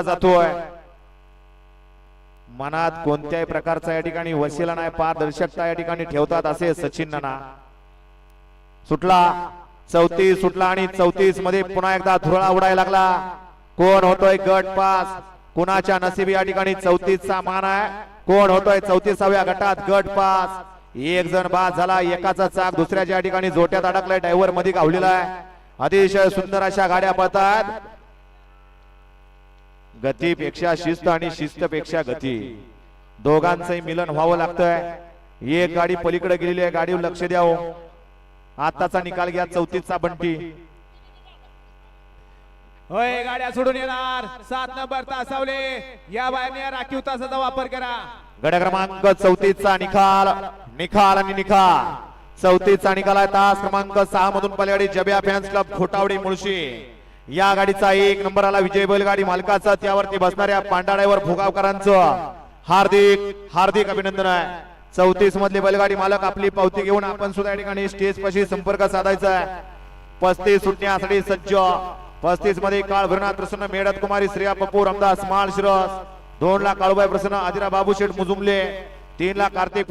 जातोय. मनात कोणत्याही प्रकारचा या ठिकाणी वशिला नाही पारदर्शकता या ठिकाणी ठेवतात असे सचिन नाना. सुटला चौतीस सुटला आणि चौतीसमध्ये पुन्हा एकदा धुरळा उडायला लागला. कोण होतोय गट पास? कुणाच्या नशिबी या ठिकाणी चौतीस चा मान आहे? कोण होतोय चौतीसाव्या गटात गट पास? एक जण बाद झाला एकाचा चाक दुसऱ्याच्या ठिकाणी जोट्यात अडकलाय ड्रायव्हरमध्ये गावलेला आहे. अतिशय सुंदर अशा गाड्या पळतात गतीपेक्षा शिस्त आणि शिस्तपेक्षा गती. दोघांचंही मिलन व्हावं लागतंय. एक गाडी पलीकडे गेलेली आहे गाडीवर लक्ष द्यावं. आताचा निकाल घ्या चौतीसचा बंटी. होय गाड्या सोडून येणार. सात नंबर तासावले. या बाहेर राखीव तासाचा वापर करा. गड्या क्रमांक चौतीसचा निकाल. निकाल आणि निकाल. चौतीसचा निकाल आहे तास क्रमांक सहा मधून पलीकडे जब्या फॅन्स क्लब खोटावडी मुळशी. या गाडीचा एक नंबर आला विजय बैलगाडी मालकाचा. त्यावरती बसणाऱ्या पांडाळ्यावर भोगावकरांचं हार्दिक हार्दिक अभिनंदन आहे. चौतीस मधले बैलगाडी मालक आपली पावती घेऊन आपण सुद्धा या ठिकाणी स्टेज पाशी संपर्क साधायचा आहे. पस्तीस सुटण्यासाठी सज्ज. पस्तीसमध्ये काळ भरनाथ प्रसन्न मेडत कुमारी श्रेया पप्पू रामदास माळ शिरस. दोन ला काळूबाई प्रसन्न आदिरा बाबू शेठ मुजुमले. तीन ला कार्तिक